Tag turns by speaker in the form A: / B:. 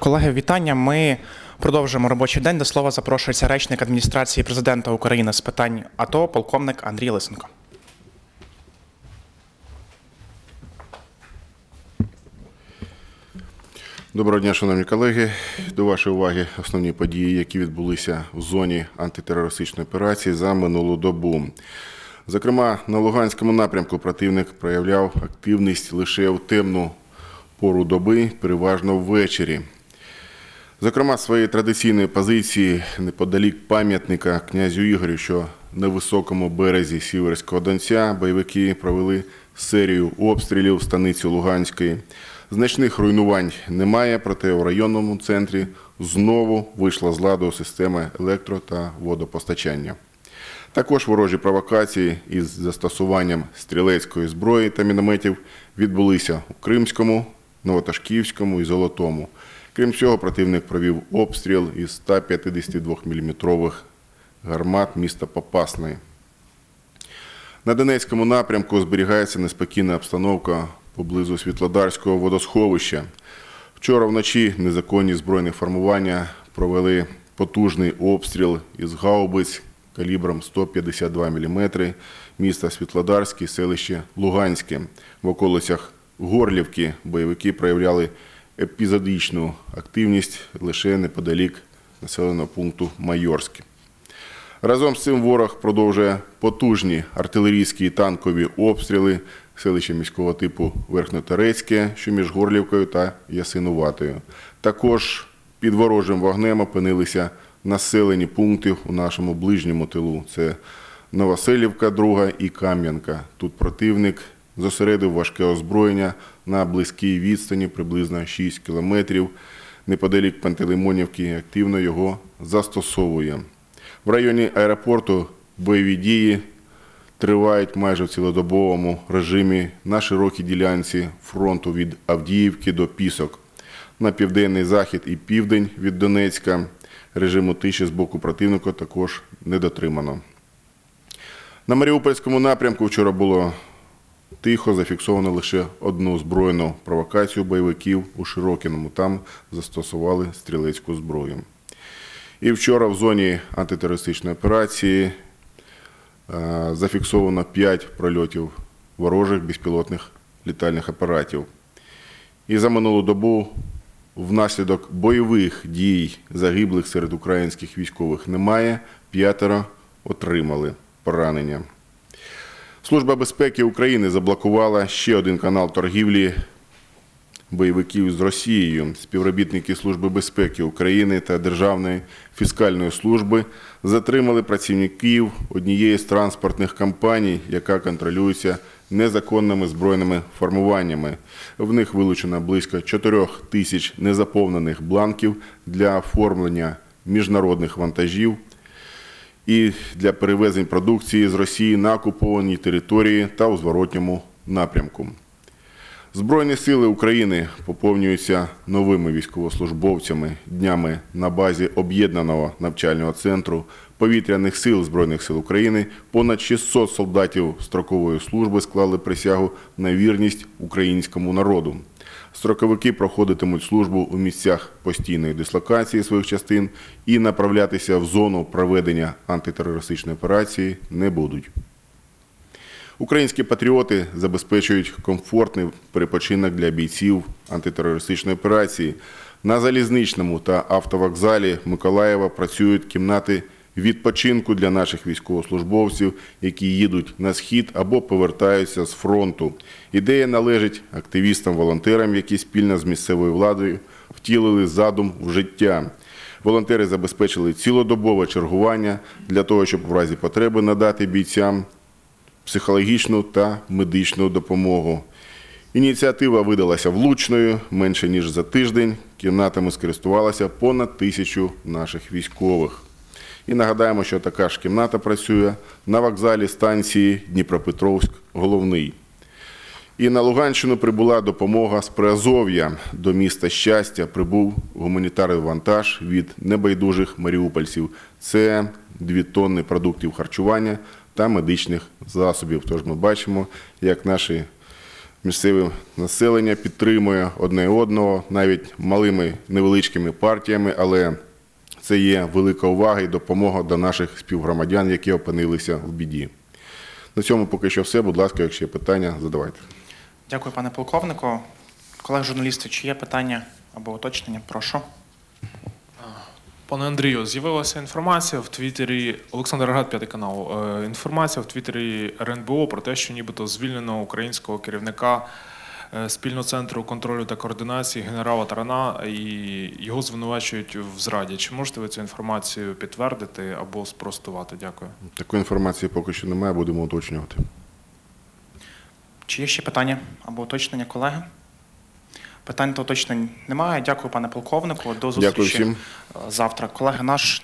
A: Колеги, вітання. Ми продовжуємо робочий день. До слова запрошується речник адміністрації президента України з питань АТО, полковник Андрій Лисенко.
B: Доброго дня, шановні колеги. До вашої уваги основні події, які відбулися в зоні антитерористичної операції за минулу добу. Зокрема, на Луганському напрямку противник проявляв активність лише в темну пору доби, переважно ввечері. Зокрема, своєї традиційної позиції неподалік пам'ятника князю Ігорю, що на високому березі Сіверського Донця бойовики провели серію обстрілів станиці Луганської. Значних руйнувань немає, проте у районному центрі знову вийшла з ладу система електро та водопостачання. Також ворожі провокації із застосуванням стрілецької зброї та мінометів відбулися у Кримському, Новоташківському і Золотому. Крім цього, противник провів обстріл із 152 мм гармат міста Попасної. На Донецькому напрямку зберігається неспокійна обстановка поблизу Світлодарського водосховища. Вчора вночі незаконні збройні формування провели потужний обстріл із гаубиць калібром 152 мм міста Світлодарське, селище Луганське. В околицях Горлівки бойовики проявляли епізодичну активність лише неподалік населеного пункту Майорське. Разом з цим ворог продовжує потужні артилерійські і танкові обстріли селища міського типу Верхньоторецьке, що між Горлівкою та Ясинуватою. Також під ворожим вогнем опинилися населені пункти у нашому ближньому тилу. Це Новоселівка, друга і Кам'янка. Тут противник зосередив важке озброєння на близькій відстані, приблизно 6 кілометрів. Неподалік Пантелеймонівки активно його застосовує. В районі аеропорту бойові дії тривають майже в цілодобовому режимі на широкій ділянці фронту від Авдіївки до Пісок. На південний захід і південь від Донецька режиму тиші з боку противника також не дотримано. На Маріупольському напрямку вчора було тихо, зафіксовано лише одну збройну провокацію бойовиків у Широкіному. Там застосували стрілецьку зброю. І вчора в зоні антитерористичної операції е, зафіксовано 5 прольотів ворожих безпілотних літальних апаратів. І за минулу добу внаслідок бойових дій загиблих серед українських військових немає. П'ятеро отримали поранення. Служба безпеки України заблокувала ще один канал торгівлі бойовиків з Росією. Співробітники Служби безпеки України та Державної фіскальної служби затримали працівників однієї з транспортних компаній, яка контролюється незаконними збройними формуваннями. В них вилучено близько 4 тисяч незаповнених бланків для оформлення міжнародних вантажів і для перевезень продукції з Росії на окупованій території та у зворотньому напрямку. Збройні сили України поповнюються новими військовослужбовцями днями на базі об'єднаного навчального центру повітряних сил Збройних сил України. Понад 600 солдатів строкової служби склали присягу на вірність українському народу. Строковики проходитимуть службу у місцях постійної дислокації своїх частин і направлятися в зону проведення антитерористичної операції не будуть. Українські патріоти забезпечують комфортний перепочинок для бійців антитерористичної операції. На залізничному та автовокзалі Миколаєва працюють кімнати відпочинку для наших військовослужбовців, які їдуть на схід або повертаються з фронту. Ідея належить активістам-волонтерам, які спільно з місцевою владою втілили задум в життя. Волонтери забезпечили цілодобове чергування для того, щоб в разі потреби надати бійцям психологічну та медичну допомогу. Ініціатива видалася влучною. Менше ніж за тиждень кімнатами скористувалося понад тисячу наших військових. І нагадаємо, що така ж кімната працює на вокзалі станції Дніпропетровськ головний. І на Луганщину прибула допомога з Приазов'я. До міста щастя прибув гуманітарний вантаж від небайдужих маріупольців. Це дві тонни продуктів харчування та медичних засобів. Тож ми бачимо, як наші місцеве населення підтримує одне одного, навіть малими невеличкими партіями, але це є велика увага і допомога до наших співгромадян, які опинилися в біді. На цьому поки що все. Будь ласка, якщо є питання, задавайте.
A: Дякую, пане полковнику. Колег журналісти, чи є питання або уточнення? Прошу.
C: Пане Андрію, з'явилася інформація в Твіттері Олександр Рогат, п'ятий канал. е, Інформація в Твіттері РНБО про те, що нібито звільнено українського керівника спільного центру контролю та координації генерала Тарана і його звинувачують в зраді. Чи можете ви цю інформацію підтвердити або спростувати? Дякую.
B: Такої інформації поки що немає, будемо уточнювати.
A: Чи є ще питання або уточнення, колеги? Питань та уточнень немає. Дякую, пане полковнику. До зустрічі
B: Дякую всім.
A: е, завтра. Колеги, наш